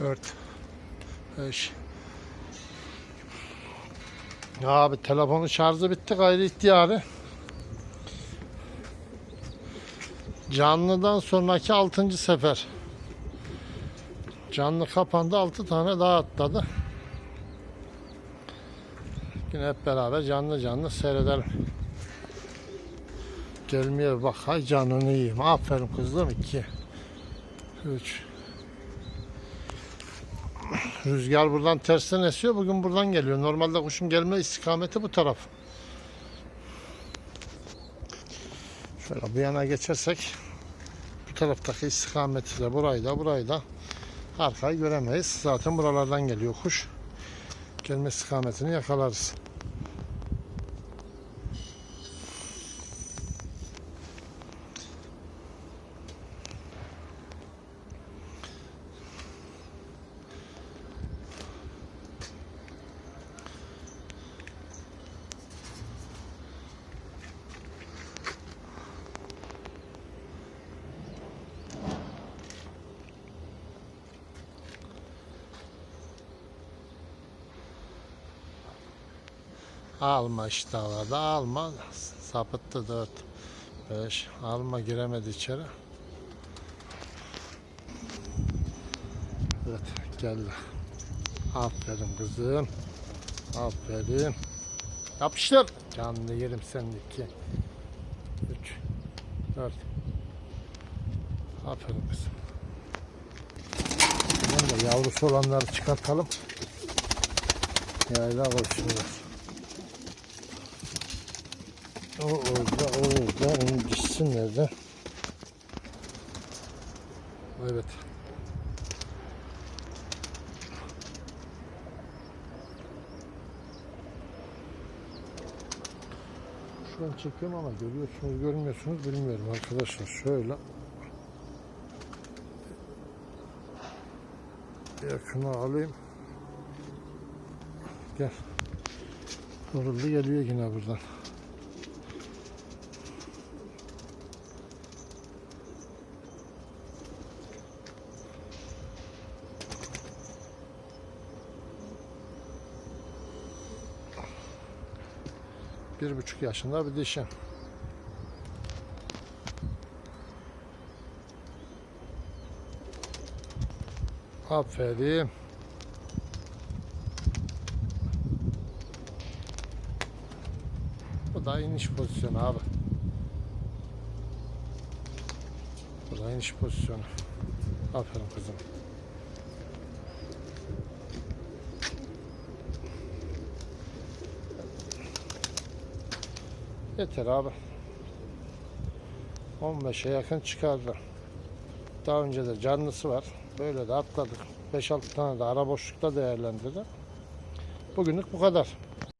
4 5 Ya abi telefonun şarjı bitti gayri ihtiyari. Canlıdan sonraki 6. sefer. Canlı kapandı 6 tane daha atladı. Yine hep beraber canlı canlı seyredelim. Gelmeye bak hay canını yiyeyim. Aferin kızım 2 3 Rüzgar buradan tersten esiyor. Bugün buradan geliyor. Normalde kuşun gelme istikameti bu taraf. Şöyle bu yana geçersek bu taraftaki istikameti de burayı da burayı da arkayı göremeyiz. Zaten buralardan geliyor kuş. Gelme istikametini yakalarız. Alma işte havada alma. Sapıttı 4 5 alma giremedi içeri. Evet geldi. Aferin kızım. Aferin. Yapıştır. Canlı yerim senin 2 3 4 Aferin kızım. Da yavrusu olanları çıkartalım. Yayla koşuyorlar. O orada, o orada. Onun gitsin nerede? Evet. Şu an çekiyorum ama görüyorsunuz, görmüyorsunuz bilmiyorum arkadaşlar. Şöyle yakına alayım. Gel. Vuruldu geliyor yine buradan. Bir buçuk yaşında bir dişi. Aferin. Bu da iniş pozisyonu abi. Bu da iniş pozisyonu. Aferin kızım. Yeter abi. 15'e yakın çıkardı. Daha önce de canlısı var. Böyle de atladık. 5-6 tane de ara boşlukta değerlendirdi. Bugünlük bu kadar.